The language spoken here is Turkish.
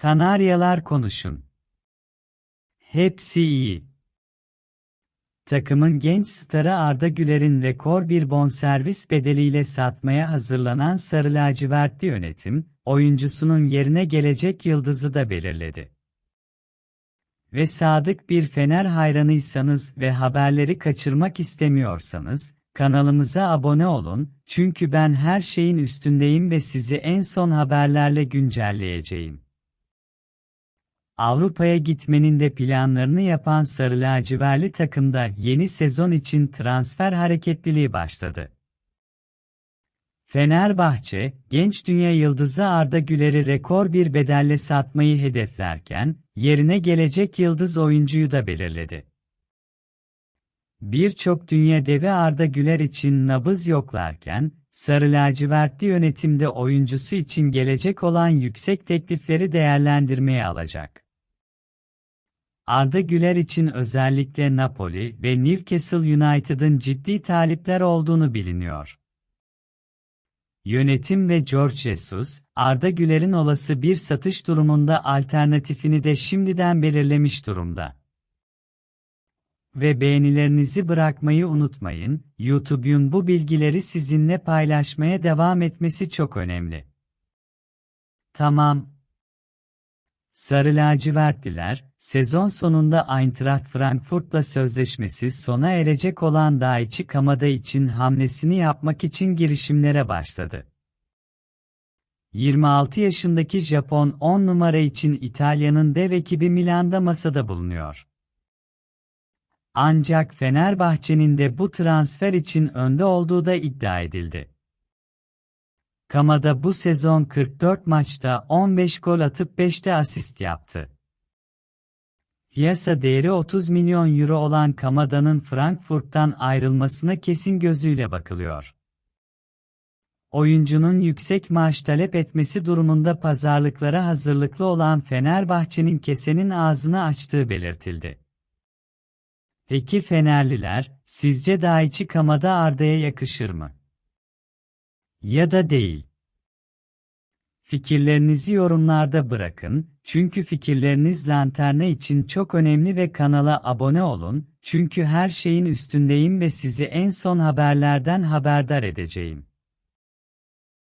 Kanaryalar konuşun. Hepsi iyi. Takımın genç starı Arda Güler'in rekor bir bonservis bedeliyle satmaya hazırlanan Sarı Lacivertli yönetim, oyuncusunun yerine gelecek yıldızı da belirledi. Ve sadık bir Fener hayranıysanız ve haberleri kaçırmak istemiyorsanız, kanalımıza abone olun, çünkü ben her şeyin üstündeyim ve sizi en son haberlerle güncelleyeceğim. Avrupa'ya gitmenin de planlarını yapan Sarı Lacivertli takımda yeni sezon için transfer hareketliliği başladı. Fenerbahçe, genç dünya yıldızı Arda Güler'i rekor bir bedelle satmayı hedeflerken, yerine gelecek yıldız oyuncuyu da belirledi. Birçok dünya devi Arda Güler için nabız yoklarken, Sarı lacivertli yönetimde oyuncusu için gelecek olan yüksek teklifleri değerlendirmeye alacak. Arda Güler için özellikle Napoli ve Newcastle United'ın ciddi talipler olduğunu biliniyor. Yönetim ve George Jesus, Arda Güler'in olası bir satış durumunda alternatifini de şimdiden belirlemiş durumda. Ve beğenilerinizi bırakmayı unutmayın, YouTube'un bu bilgileri sizinle paylaşmaya devam etmesi çok önemli. Tamam. Sarı lacivertliler, sezon sonunda Eintracht Frankfurt'la sözleşmesi sona erecek olan Daichi Kamada için hamlesini yapmak için girişimlere başladı. 26 yaşındaki Japon 10 numara için İtalya'nın dev ekibi Milan'da masada bulunuyor. Ancak Fenerbahçe'nin de bu transfer için önde olduğu da iddia edildi. Kamada bu sezon 44 maçta 15 gol atıp 5'te asist yaptı. Piyasa değeri 30 milyon euro olan Kamada'nın Frankfurt'tan ayrılmasına kesin gözüyle bakılıyor. Oyuncunun yüksek maaş talep etmesi durumunda pazarlıklara hazırlıklı olan Fenerbahçe'nin kesenin ağzını açtığı belirtildi. Peki Fenerliler, sizce Daichi Kamada Arda'ya yakışır mı? Ya da değil. Fikirlerinizi yorumlarda bırakın, çünkü fikirleriniz lanterna için çok önemli ve kanala abone olun, çünkü her şeyin üstündeyim ve sizi en son haberlerden haberdar edeceğim.